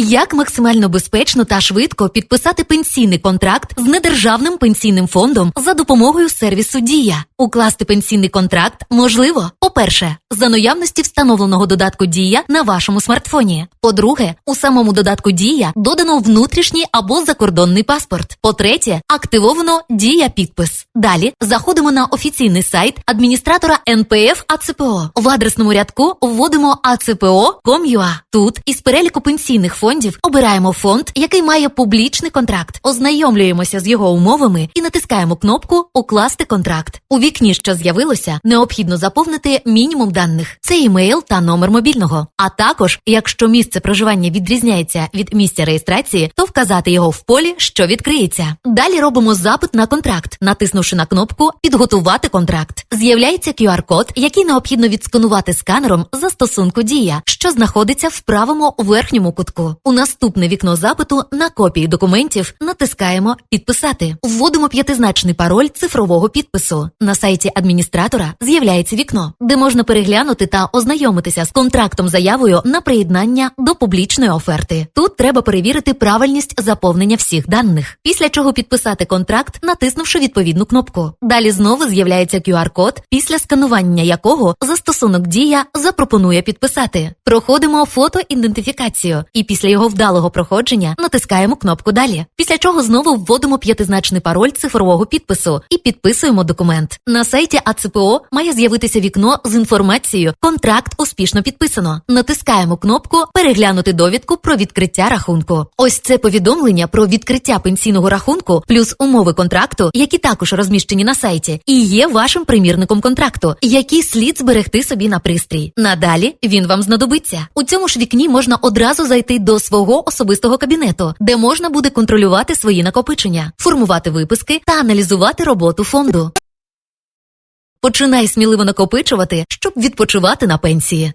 Як максимально безпечно та швидко підписати пенсійний контракт з недержавним пенсійним фондом за допомогою сервісу Дія? Укласти пенсійний контракт можливо. По-перше, за наявності встановленого додатку Дія на вашому смартфоні. По-друге, у самому додатку Дія додано внутрішній або закордонний паспорт. По-третє, активовано Дія підпис. Далі заходимо на офіційний сайт адміністратора НПФ АЦПО. В адресному рядку вводимо acpo.com.ua. Тут із переліку пенсійних фондів обираємо фонд, який має публічний контракт, ознайомлюємося з його умовами і натискаємо кнопку Укласти контракт. У вікні, що з'явилося, необхідно заповнити мінімум даних: це імейл та номер мобільного. А також, якщо місце проживання відрізняється від місця реєстрації, то вказати його в полі, що відкриється. Далі робимо запит на контракт, натиснувши на кнопку Підготувати контракт. З'являється QR-код, який необхідно відсканувати сканером застосунку Дія, що знаходиться в правому верхньому кутку. У наступне вікно запиту на копії документів натискаємо Підписати. Вводимо п'ятизначний пароль цифрового підпису. На сайті адміністратора з'являється вікно, де можна переглянути та ознайомитися з контрактом заявою на приєднання до публічної оферти. Тут треба перевірити правильність заповнення всіх даних. Після чого підписати контракт, натиснувши відповідну кнопку. Далі знову з'являється QR-код, після сканування якого застосунок Дія запропонує підписати. Проходимо фотоідентифікацію, і після його вдалого проходження натискаємо кнопку Далі. Після чого знову вводимо п'ятизначний пароль цифрового підпису і підписуємо документ. На сайті АЦПО має з'явитися вікно з інформацією Контракт успішно підписано. Натискаємо кнопку Переглянути довідку про відкриття рахунку. Ось це повідомлення про відкриття пенсійного рахунку плюс умови контракту, які також розміщені на сайті, і є вашим примірником контракту, який слід зберегти собі на пристрій. Надалі він вам знадобиться. У цьому ж вікні можна одразу зайти свого особистого кабінету, де можна буде контролювати свої накопичення, формувати виписки та аналізувати роботу фонду. Починай сміливо накопичувати, щоб відпочивати на пенсії.